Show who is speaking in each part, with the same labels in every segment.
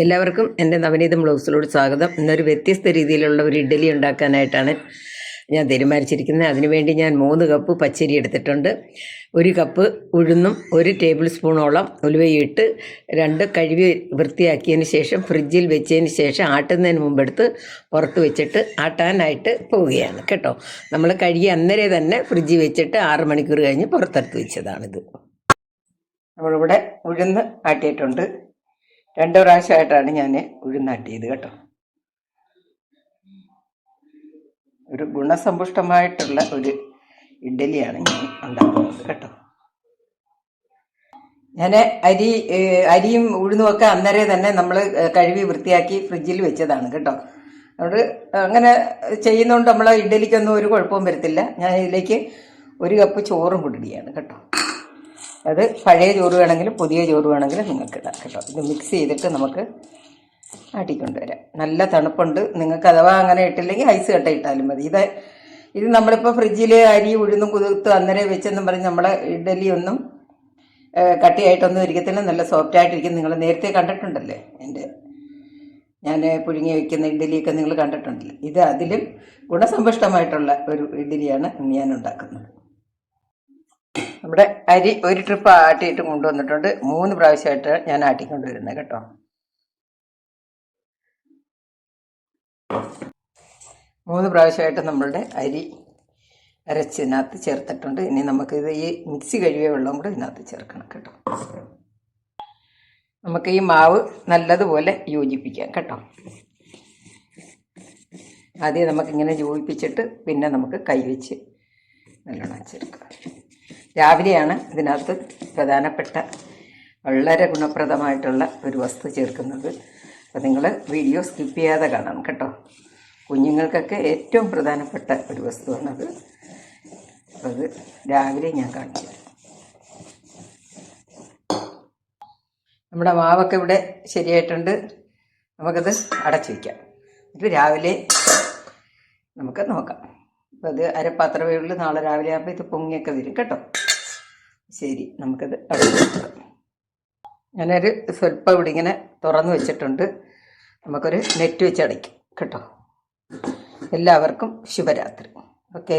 Speaker 1: എല്ലാവർക്കും എന്റെ നവനീതം ബ്ലൗസിലോട് സ്വാഗതം. ഇന്നൊരു വ്യത്യസ്ത രീതിയിലുള്ള ഒരു ഇഡ്ഡലി ഉണ്ടാക്കാനായിട്ടാണ് ഞാൻ തീരുമാനിച്ചിരിക്കുന്നത്. അതിനുവേണ്ടി ഞാൻ മൂന്ന് കപ്പ് പച്ചരി എടുത്തിട്ടുണ്ട്. ഒരു കപ്പ് ഉഴുന്നും ഒരു ടേബിൾ സ്പൂണോളം ഉലുവയിട്ട് രണ്ട് കഴുകി വൃത്തിയാക്കിയതിന് ശേഷം ഫ്രിഡ്ജിൽ വെച്ചതിന് ശേഷം ആട്ടുന്നതിന് മുമ്പെടുത്ത് പുറത്ത് വെച്ചിട്ട് ആട്ടാനായിട്ട് പോവുകയാണ് കേട്ടോ. നമ്മൾ കഴുകി അന്നേരെ തന്നെ ഫ്രിഡ്ജിൽ വെച്ചിട്ട് ആറ് മണിക്കൂർ കഴിഞ്ഞ് പുറത്തെടുത്ത് വെച്ചതാണിത്. നമ്മളിവിടെ ഉഴുന്ന് ആട്ടിയിട്ടുണ്ട്. രണ്ട് പ്രാവശ്യമായിട്ടാണ് ഞാൻ ഉഴുന്നാട്ടിയത് കേട്ടോ. ഒരു ഗുണസമ്പുഷ്ടമായിട്ടുള്ള ഒരു ഇഡ്ഡലിയാണ് ഞാൻ ഉണ്ടാക്കുന്നത് കേട്ടോ. ഞാൻ അരി അരിയും ഉഴുന്നുമൊക്കെ അന്നേരം തന്നെ നമ്മൾ കഴുകി വൃത്തിയാക്കി ഫ്രിഡ്ജിൽ വെച്ചതാണ് കേട്ടോ. അതുകൊണ്ട് അങ്ങനെ ചെയ്യുന്നതുകൊണ്ട് നമ്മൾ ഇഡ്ഡലിക്കൊന്നും ഒരു കുഴപ്പവും വരത്തില്ല. ഞാൻ ഇതിലേക്ക് ഒരു കപ്പ് ചോറും കൊടുക്കുകയാണ് കേട്ടോ. അത് പഴയ ചോറ് വേണമെങ്കിലും പുതിയ ചോറ് വേണമെങ്കിലും നിങ്ങൾക്ക് ഇടാം കേട്ടോ. ഇത് മിക്സ് ചെയ്തിട്ട് നമുക്ക് ആട്ടിക്കൊണ്ടുവരാം നല്ല തണുപ്പുണ്ട്. നിങ്ങൾക്ക് അഥവാ അങ്ങനെ ഇട്ടില്ലെങ്കിൽ ഐസ് കട്ട ഇട്ടാലും മതി. ഇത് ഇത് നമ്മളിപ്പോൾ ഫ്രിഡ്ജിൽ അരി ഉഴുന്നും കുതിർത്ത് അന്നേരം വെച്ചെന്നും പറഞ്ഞ് നമ്മളെ ഇഡലി ഒന്നും കട്ടിയായിട്ടൊന്നും ഇരിക്കത്തില്ല. നല്ല സോഫ്റ്റ് ആയിട്ടിരിക്കും. നിങ്ങൾ നേരത്തെ കണ്ടിട്ടുണ്ടല്ലേ? എന്റെ ഞാൻ പുഴുങ്ങി വയ്ക്കുന്ന ഇഡ്ഡലിയൊക്കെ നിങ്ങൾ കണ്ടിട്ടുണ്ടല്ലോ? ഇത് അതിലും ഗുണസമ്പുഷ്ടമായിട്ടുള്ള ഒരു ഇഡ്ഡലിയാണ് ഞാൻ ഉണ്ടാക്കുന്നത്. നമ്മുടെ അരി ഒരു ട്രിപ്പ് ആട്ടിയിട്ട് കൊണ്ടുവന്നിട്ടുണ്ട്. മൂന്ന് പ്രാവശ്യമായിട്ട് ഞാൻ ആട്ടിക്കൊണ്ടുവരുന്നത് കേട്ടോ. മൂന്ന് പ്രാവശ്യമായിട്ട് നമ്മളുടെ അരി അരച്ച് ഇതിനകത്ത് ചേർത്തിട്ടുണ്ട്. ഇനി നമുക്ക് നമുക്കിത് ഈ മിക്സി കഴുകിയ വെള്ളം കൂടെ ഇതിനകത്ത് ചേർക്കണം കേട്ടോ. നമുക്ക് ഈ മാവ് നല്ലതുപോലെ യോജിപ്പിക്കാം കേട്ടോ. ആദ്യം നമുക്കിങ്ങനെ യോജിപ്പിച്ചിട്ട് പിന്നെ നമുക്ക് കൈവച്ച് നല്ലോണം ചേർക്കാം രാവിലെയാണ് ഇതിനകത്ത് പ്രധാനപ്പെട്ട വളരെ ഗുണപ്രദമായിട്ടുള്ള ഒരു വസ്തു ചേർക്കുന്നത്. അപ്പം നിങ്ങൾ വീഡിയോ സ്കിപ്പ് ചെയ്യാതെ കാണണം കേട്ടോ. കുഞ്ഞുങ്ങൾക്കൊക്കെ ഏറ്റവും പ്രധാനപ്പെട്ട ഒരു വസ്തുവാണത്. എന്നത് അത് രാവിലെ ഞാൻ കാണിച്ചു നമ്മുടെ മാവൊക്കെ ഇവിടെ ശരിയായിട്ടുണ്ട്. നമുക്കത് അടച്ചു വയ്ക്കാം എന്നിട്ട് രാവിലെ നമുക്ക് നോക്കാം. അപ്പം അത് അരപ്പാത്രമേ ഉള്ളൂ. നാളെ രാവിലെ ആകുമ്പോൾ ഇത് പൊങ്ങിയൊക്കെ വരും കേട്ടോ. ശരി നമുക്കത് അടച്ചു വെക്കാം ഞാനൊരു സ്വല്പം ഇവിടെ ഇങ്ങനെ തുറന്ന് വെച്ചിട്ടുണ്ട്. നമുക്കൊരു നെറ്റ് വെച്ച് അടയ്ക്കും കേട്ടോ. എല്ലാവർക്കും ശുഭരാത്രി. ഓക്കേ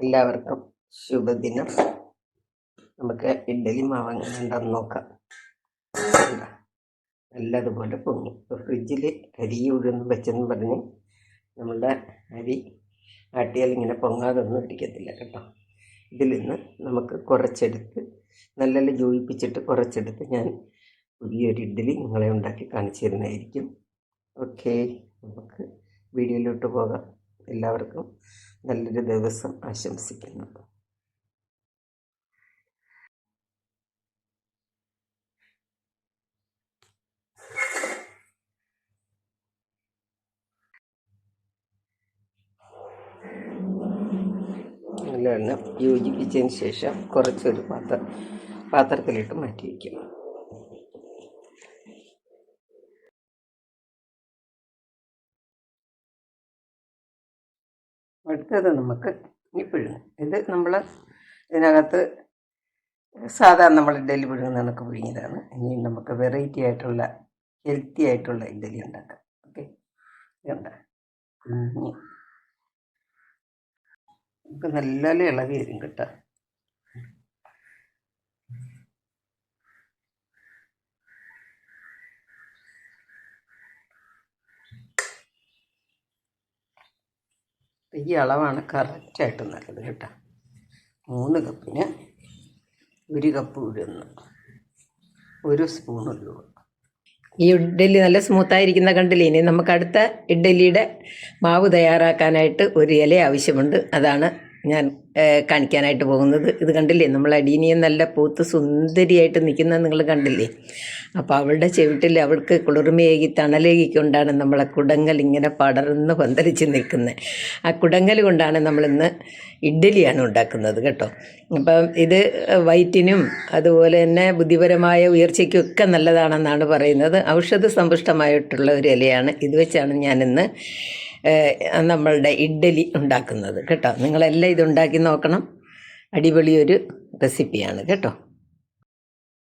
Speaker 1: എല്ലാവർക്കും ശുഭദിനം. നമുക്ക് ഇഡ്ഡലി മാവ് എങ്ങനെ ഉണ്ടെന്ന് നോക്കാം. നല്ലതുപോലെ പൊങ്ങി. ഫ്രിഡ്ജിൽ അരി ഉഴുന്ന് വെച്ചെന്ന് പറഞ്ഞ് നമ്മളുടെ അരി ആട്ടിയാൽ ഇങ്ങനെ പൊങ്ങാതൊന്നും ഇരിക്കത്തില്ല കേട്ടോ. ഇതിൽ നിന്ന് നമുക്ക് കുറച്ചെടുത്ത് നല്ല ജോയിപ്പിച്ചിട്ട് കുറച്ചെടുത്ത് ഞാൻ പുതിയൊരു ഇഡ്ഡലി നിങ്ങളെ ഉണ്ടാക്കി കാണിച്ചു തരുന്നതായിരിക്കും ഓക്കെ നമുക്ക് വീഡിയോയിലോട്ട് പോകാം. എല്ലാവർക്കും നല്ലൊരു ദിവസം ആശംസിക്കുന്നു. നല്ലവണ്ണം യോജിപ്പിച്ചതിന് ശേഷം കുറച്ചൊരു പാത്ര പാത്രത്തിലിട്ട് മാറ്റി വയ്ക്കും അടുത്തത് നമുക്ക് പിഴുങ്ങും ഇത് നമ്മൾ ഇതിനകത്ത് സാധാരണ നമ്മൾ ഇഡ്ഡലി പിഴുങ്ങുന്ന കണക്ക് പിഴിഞ്ഞതാണ് ഇനി നമുക്ക് വെറൈറ്റി ആയിട്ടുള്ള ഹെൽത്തി ആയിട്ടുള്ള ഇഡ്ഡലി ഉണ്ടാക്കാം. ഓക്കെ? ഇതുണ്ട്. നമുക്ക് നല്ല ഇളകി വരും കേട്ടോ. ഈ അളവാണ് കറക്റ്റായിട്ട് നല്ലത് കേട്ടോ. മൂന്ന് കപ്പിന് ഒരു കപ്പ് ഉഴുന്ന് ഒരു സ്പൂൺ ഉലുവ. ഈ ഇഡ്ഡലി നല്ല സ്മൂത്തായിരിക്കുന്ന കണ്ടില്ലേ? ഇനി നമുക്ക് അടുത്ത ഇഡ്ഡലിയുടെ മാവ് തയ്യാറാക്കാനായിട്ട് ഒരു ഇല ആവശ്യമുണ്ട്. അതാണ് ഞാൻ കാണിക്കാനായിട്ട് പോകുന്നത്. ഇത് കണ്ടില്ലേ? നമ്മൾ അടീനിയെ നല്ല പൂത്ത് സുന്ദരിയായിട്ട് നിൽക്കുന്നത് നിങ്ങൾ കണ്ടില്ലേ? അപ്പോൾ അവളുടെ ചെവിട്ടിൽ അവൾക്ക് കുളിർമയേകി തണലേകിക്കൊണ്ടാണ് നമ്മളെ കുടങ്ങൽ ഇങ്ങനെ പടർന്ന് പന്തലിച്ച് നിൽക്കുന്നത് ആ കുടങ്ങൽ കൊണ്ടാണ് നമ്മളിന്ന് ഇഡ്ഡലിയാണ് ഉണ്ടാക്കുന്നത് കേട്ടോ. അപ്പം ഇത് വയറ്റിനും അതുപോലെ തന്നെ ബുദ്ധിപരമായ ഉയർച്ചയ്ക്കും ഒക്കെ നല്ലതാണെന്നാണ് പറയുന്നത്. ഔഷധ സമ്പുഷ്ടമായിട്ടുള്ള ഒരു ഇലയാണ്. ഇത് വെച്ചാണ് ഞാനിന്ന് നമ്മളുടെ ഇഡ്ഡലി ഉണ്ടാക്കുന്നത്. കേട്ടോ? നിങ്ങളെല്ലാം ഇത് ഉണ്ടാക്കി നോക്കണം. അടിപൊളിയൊരു റെസിപ്പിയാണ് കേട്ടോ?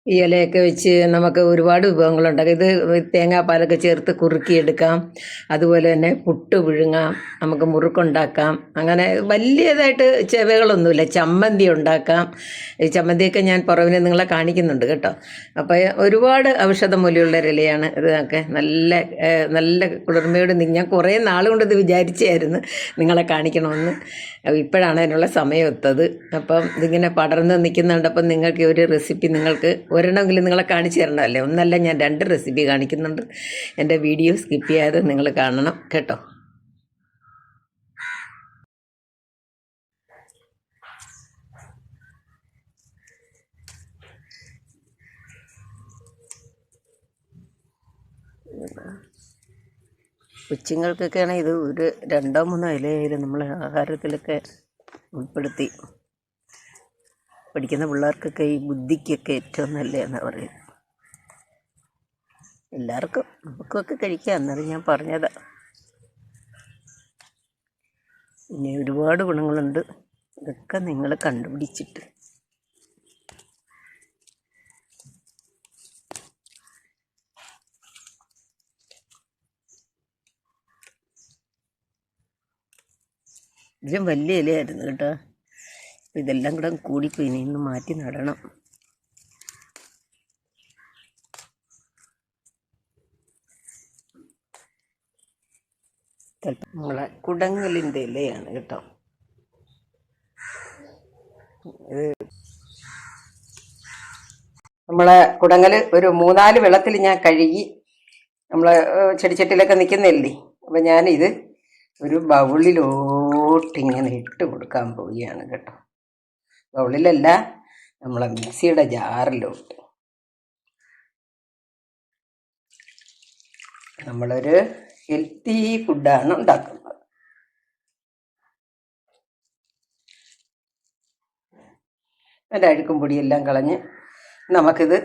Speaker 1: ഈ ഇലയൊക്കെ വെച്ച് നമുക്ക് ഒരുപാട് വിഭവങ്ങളുണ്ടാക്കാം. ഇത് തേങ്ങാപ്പാലൊക്കെ ചേർത്ത് കുറുക്കിയെടുക്കാം. അതുപോലെ തന്നെ പുട്ട് വിഴുങ്ങാം നമുക്ക് മുറുക്കുണ്ടാക്കാം. അങ്ങനെ വലിയതായിട്ട് ചെവകളൊന്നുമില്ല. ചമ്മന്തി ഉണ്ടാക്കാം. ഈ ചമ്മന്തിയൊക്കെ ഞാൻ പുറവിനെ നിങ്ങളെ കാണിക്കുന്നുണ്ട് കേട്ടോ. അപ്പോൾ ഒരുപാട് ഔഷധ മൂല്യമുള്ള ഇലയാണ് ഇതൊക്കെ. നല്ല നല്ല കുളിർമയോട് ഞാൻ കുറേ നാളുകൊണ്ട് ഇത് വിചാരിച്ചായിരുന്നു നിങ്ങളെ കാണിക്കണമെന്ന്. ഇപ്പോഴാണ് അതിനുള്ള സമയം എത്തത് അപ്പം ഇതിങ്ങനെ പടർന്ന് നിൽക്കുന്നുണ്ടപ്പം നിങ്ങൾക്ക് ഒരു റെസിപ്പി നിങ്ങൾക്ക് ഒരെണ്ണമെങ്കിലും നിങ്ങളെ കാണിച്ചു തരണമല്ലേ? ഒന്നല്ല ഞാൻ രണ്ട് റെസിപ്പി കാണിക്കുന്നുണ്ട്. എന്റെ വീഡിയോ സ്കിപ്പ് ചെയ്യാതെ നിങ്ങൾ കാണണം കേട്ടോ? കൊച്ചുങ്ങൾക്കൊക്കെയാണ് ഇത് ഒരു രണ്ടോ മൂന്നോ ഇലയായാലും നമ്മൾ ആഹാരത്തിലൊക്കെ ഉൾപ്പെടുത്തി. പഠിക്കുന്ന പിള്ളേർക്കൊക്കെ ഈ ബുദ്ധിക്കൊക്കെ ഏറ്റവും നല്ലതെന്നാണ് പറയുന്നത്. എല്ലാവർക്കും നമുക്കൊക്കെ കഴിക്കാം. എന്നാലും ഞാൻ പറഞ്ഞതാ. പിന്നെ ഒരുപാട് ഗുണങ്ങളുണ്ട്. ഇതൊക്കെ നിങ്ങൾ കണ്ടുപിടിച്ചിട്ട് ഇതിലും വലിയ ഇലയായിരുന്നു കേട്ടോ. ഇതെല്ലാം കൂടെ കൂടിപ്പോയി. ഇനി ഇന്ന് മാറ്റി നടണം. നമ്മളെ കുടങ്ങലിന്റെ ഇലയാണ് കേട്ടോ. നമ്മളെ കുടങ്ങൽ ഒരു മൂന്നാൽ വെള്ളത്തിൽ ഞാൻ കഴുകി നമ്മളെ ചെടിച്ചട്ടിലൊക്കെ നിൽക്കുന്നില്ലേ? അപ്പം ഞാനിത് ഒരു ഇങ്ങനെ ഇട്ട് കൊടുക്കാൻ പോവുകയാണ് കേട്ടോ. ബൗളിലല്ല നമ്മളെ മിക്സിയുടെ ജാറിലോട്ട്. നമ്മളൊരു ഹെൽത്തി ഫുഡാണ് ഉണ്ടാക്കുന്നത്. അതിന്റെ അഴുക്കും പൊടിയെല്ലാം കളഞ്ഞ് നമുക്കിത്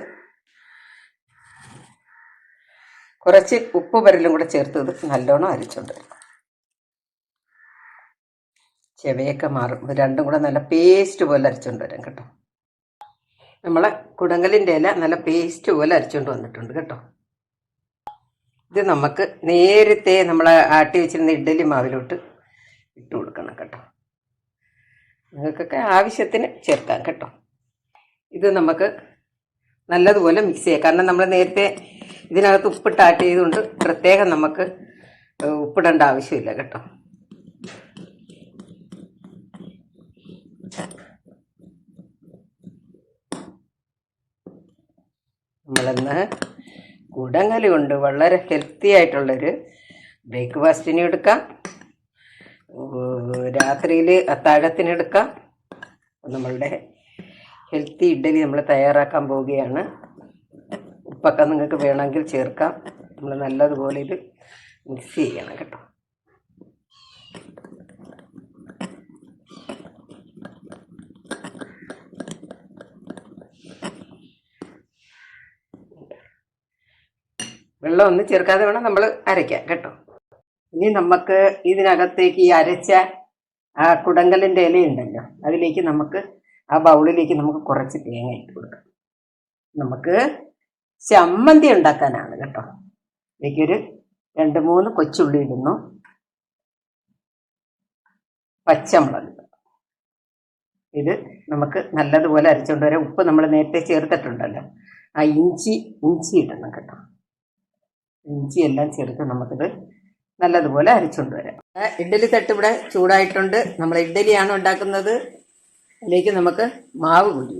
Speaker 1: കുറച്ച് ഉപ്പ് പരലും കൂടെ ചേർത്ത് ഇത് നല്ലോണം അരച്ചുകൊണ്ട് വരും ചെവയൊക്കെ മാറും. രണ്ടും കൂടെ നല്ല പേസ്റ്റ് പോലെ അരച്ചുകൊണ്ട് വരാം കേട്ടോ. നമ്മളെ കുടങ്കലിന്റെ ഇല നല്ല പേസ്റ്റ് പോലെ അരച്ചുകൊണ്ട് വന്നിട്ടുണ്ട് കേട്ടോ. ഇത് നമുക്ക് നേരത്തെ നമ്മൾ ആട്ടി വെച്ചിരുന്ന ഇഡ്ഡലി മാവിലോട്ട് ഇട്ട് കൊടുക്കണം കേട്ടോ. നിങ്ങൾക്കൊക്കെ ആവശ്യത്തിന് ചേർക്കാം കേട്ടോ. ഇത് നമുക്ക് നല്ലതുപോലെ മിക്സ് ചെയ്യാം. കാരണം നമ്മൾ നേരത്തെ ഇതിനകത്ത് ഉപ്പിട്ട് ആട്ട് ചെയ്തുകൊണ്ട് പ്രത്യേകം നമുക്ക് ഉപ്പിടേണ്ട ആവശ്യമില്ല കേട്ടോ. നമ്മളിന്ന് കുടങ്ങലി കൊണ്ട് വളരെ ഹെൽത്തി ആയിട്ടുള്ളൊരു ബ്രേക്ക്ഫാസ്റ്റിന് എടുക്കാം. രാത്രിയിൽ അത്താഴത്തിന് എടുക്കാം. നമ്മളുടെ ഹെൽത്തി ഇഡ്ഡലി നമ്മൾ തയ്യാറാക്കാൻ പോവുകയാണ്. ഉപ്പൊക്കെ നിങ്ങൾക്ക് വേണമെങ്കിൽ ചേർക്കാം. നമ്മൾ നല്ലതുപോലെ ഇത് മിക്സ് ചെയ്യണം കേട്ടോ. വെള്ളം ഒന്നും ചേർക്കാതെ വേണം നമ്മൾ അരയ്ക്കാൻ കേട്ടോ? ഇനി നമുക്ക് ഇതിനകത്തേക്ക് ഈ അരച്ച ആ കുടങ്കലിന്റെ ഇലയുണ്ടല്ലോ അതിലേക്ക് നമുക്ക് ആ ബൗളിലേക്ക് നമുക്ക് കുറച്ച് തേങ്ങ ഇട്ട് കൊടുക്കാം. നമുക്ക് ചമ്മന്തി ഉണ്ടാക്കാനാണ് കേട്ടോ? ഇതിലേക്കൊരു രണ്ട് മൂന്ന് കൊച്ചുള്ളി ഇടുന്നു. പച്ചമുളക്. ഇത് നമുക്ക് നല്ലതുപോലെ അരച്ചുകൊണ്ട് വരാം. ഉപ്പ് നമ്മൾ നേരത്തെ ചേർത്തിട്ടുണ്ടല്ലോ. ആ ഇഞ്ചി ഇഞ്ചി ഇടണം കേട്ടോ? ഇഞ്ചി എല്ലാം ചേർത്ത് നമുക്കിത് നല്ലതുപോലെ അരച്ചുകൊണ്ട് വരാം. ഇഡ്ഡലി തട്ട് ഇവിടെ ചൂടായിട്ടുണ്ട്. നമ്മൾ ഇഡ്ഡലിയാണ് ഉണ്ടാക്കുന്നത്. അതിലേക്ക് നമുക്ക് മാവ് കൂടി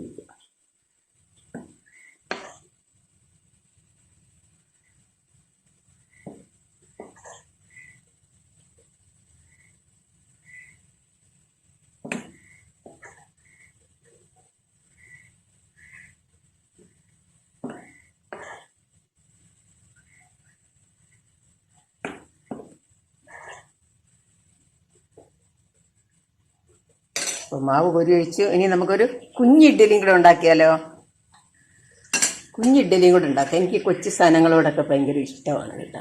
Speaker 1: അപ്പോൾ മാവ് കൊരി ഒഴിച്ചു ഇനി നമുക്കൊരു കുഞ്ഞിഡ്ഡലിയും കൂടെ ഉണ്ടാക്കിയാലോ? കുഞ്ഞിഡ്ഡലിയും കൂടെ ഉണ്ടാക്കാം. എനിക്ക് കൊച്ചു സാധനങ്ങളോടൊക്കെ ഭയങ്കര ഇഷ്ടമാണ് കേട്ടോ.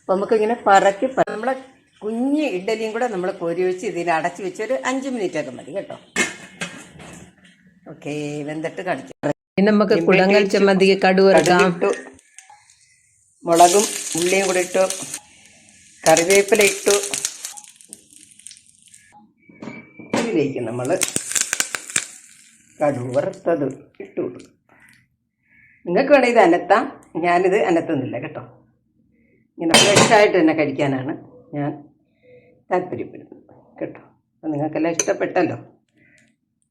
Speaker 1: അപ്പോൾ നമുക്കിങ്ങനെ പറക്കി നമ്മളെ കുഞ്ഞ് ഇഡ്ഡലിയും കൂടെ നമ്മൾ കോരി വെച്ച് ഇതിൽ അടച്ചു വെച്ച് ഒരു അഞ്ച് മിനിറ്റ് ഒക്കെ മതി കേട്ടോ. ഓക്കെ വെന്തിട്ട് കടിച്ചു
Speaker 2: നമുക്ക്
Speaker 1: കുടങ്ങൾ മുളകും ഉള്ളിയും കൂടെ ഇട്ടു. കറിവേപ്പില ഇട്ടു. ഇതിലേക്ക് നമ്മൾ കടുക് വറുത്തത് ഇട്ടു കൊടുക്കും. നിങ്ങൾക്ക് വേണേൽ ഇത് അനത്താം. ഞാനിത് അനത്തുന്നില്ല കേട്ടോ. ഇങ്ങനെ ഫ്രഷായിട്ട് തന്നെ കഴിക്കാനാണ് ഞാൻ താല്പര്യപ്പെടുന്നത് കേട്ടോ. അപ്പം നിങ്ങൾക്കെല്ലാം ഇഷ്ടപ്പെട്ടല്ലോ.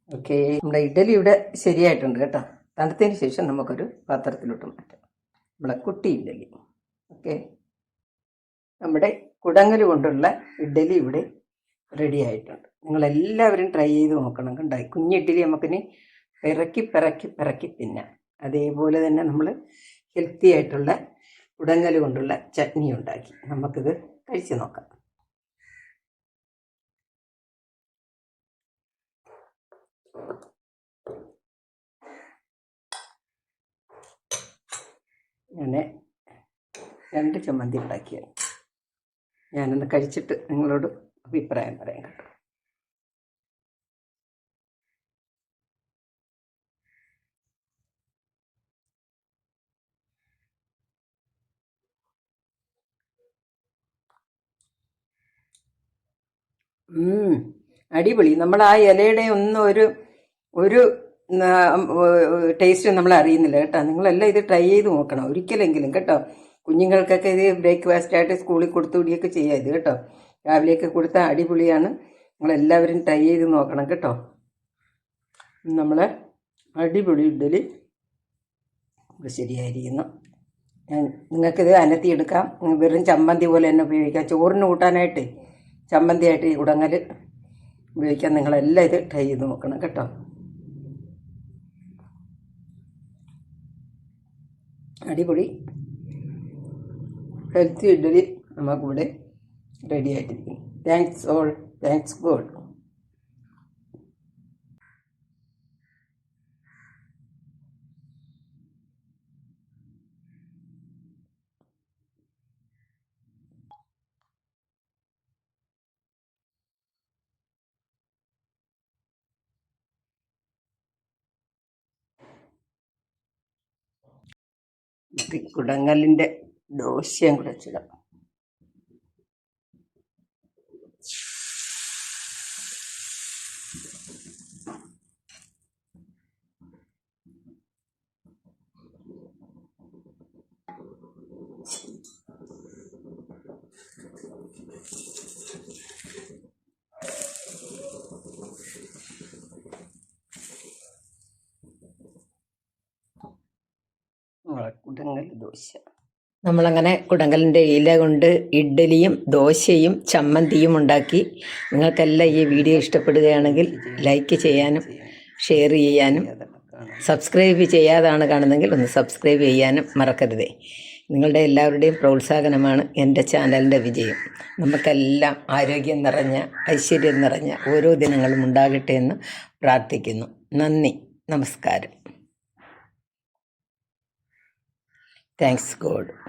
Speaker 1: ഓക്കെ. നമ്മുടെ ഇഡലി ഇവിടെ ശരിയായിട്ടുണ്ട് കേട്ടോ. തണുത്തതിന് ശേഷം നമുക്കൊരു പാത്രത്തിലോട്ട് മാറ്റാം. നമ്മളെ കുട്ടി ഇഡലി. ഓക്കെ. നമ്മുടെ കുടങ്ങൽ കൊണ്ടുള്ള ഇഡ്ഡലി ഇവിടെ റെഡി ആയിട്ടുണ്ട്. നിങ്ങളെല്ലാവരും ട്രൈ ചെയ്ത് നോക്കണം കണ്ടായി ഇഡ്ഡലി നമുക്കിനി പിറക്കി പിറക്കി പിറക്കി തിന്നാം. അതേപോലെ തന്നെ നമ്മൾ ഹെൽത്തി ആയിട്ടുള്ള കുടങ്ങൽ കൊണ്ടുള്ള ചട്നി ഉണ്ടാക്കി. നമുക്കിത് കഴിച്ച് നോക്കാം. ഞാൻ രണ്ട് ചമ്മന്തി ഉണ്ടാക്കിയത്. ഞാനൊന്ന് കഴിച്ചിട്ട് നിങ്ങളോട് അഭിപ്രായം പറയാം കേട്ടോ. അടിപൊളി. നമ്മൾ ആ ഇലയുടെ ഒന്നും ഒരു ഒരു ടേസ്റ്റ് നമ്മൾ അറിയുന്നില്ല കേട്ടോ. നിങ്ങളെല്ലാം ഇത് ട്രൈ ചെയ്ത് നോക്കണം. ഒരിക്കലെങ്കിലും കേട്ടോ. കുഞ്ഞുങ്ങൾക്കൊക്കെ ഇത് ബ്രേക്ക്ഫാസ്റ്റ് ആയിട്ട് സ്കൂളിൽ കൊടുത്തു വിടുകയൊക്കെ ചെയ്യാം ഇത് കേട്ടോ. രാവിലെയൊക്കെ കൊടുത്താൽ അടിപൊളിയാണ്. നിങ്ങളെല്ലാവരും ട്രൈ ചെയ്ത് നോക്കണം കേട്ടോ. നമ്മൾ അടിപൊളി ഇഡ്ഡലി. ശരിയായിരിക്കുന്നു. നിങ്ങൾക്കിത് അനത്തിയെടുക്കാം വെറും ചമ്മന്തി പോലെ തന്നെ ഉപയോഗിക്കാം. ചോറിന് കൂട്ടാനായിട്ട് ചമ്മന്തിയായിട്ട് ഉടങ്ങൽ ഉപയോഗിക്കാൻ നിങ്ങളെല്ലാം ഇത് ട്രൈ ചെയ്ത് നോക്കണം കേട്ടോ. അടിപൊളി. ഹെൽത്തി ഇഡലി നമുക്കിവിടെ റെഡി ആയിട്ടിരിക്കും താങ്ക്സ് ഓൾ താങ്ക്സ് ഗോഡ് കുടങ്ങലിന്റെ ദോശയും കൂടെ ചിടാം കുടങ്ങൽ ദോശ.
Speaker 2: നമ്മളങ്ങനെ കുടങ്കലിന്റെ ഇല കൊണ്ട് ഇഡ്ഡലിയും ദോശയും ചമ്മന്തിയും ഉണ്ടാക്കി നിങ്ങൾക്കെല്ലാം ഈ വീഡിയോ ഇഷ്ടപ്പെടുകയാണെങ്കിൽ ലൈക്ക് ചെയ്യാനും ഷെയർ ചെയ്യാനും സബ്സ്ക്രൈബ് ചെയ്യാതാണ് കാണുന്നതെങ്കിൽ ഒന്ന് സബ്സ്ക്രൈബ് ചെയ്യാനും മറക്കരുതേ. നിങ്ങളുടെ എല്ലാവരുടെയും പ്രോത്സാഹനമാണ് എന്റെ ചാനലിന്റെ വിജയം. നമുക്കെല്ലാം ആരോഗ്യം നിറഞ്ഞ ഐശ്വര്യം നിറഞ്ഞ ഓരോ ദിനങ്ങളും ഉണ്ടാകട്ടെ എന്ന് പ്രാർത്ഥിക്കുന്നു. നന്ദി. നമസ്കാരം. Thanks God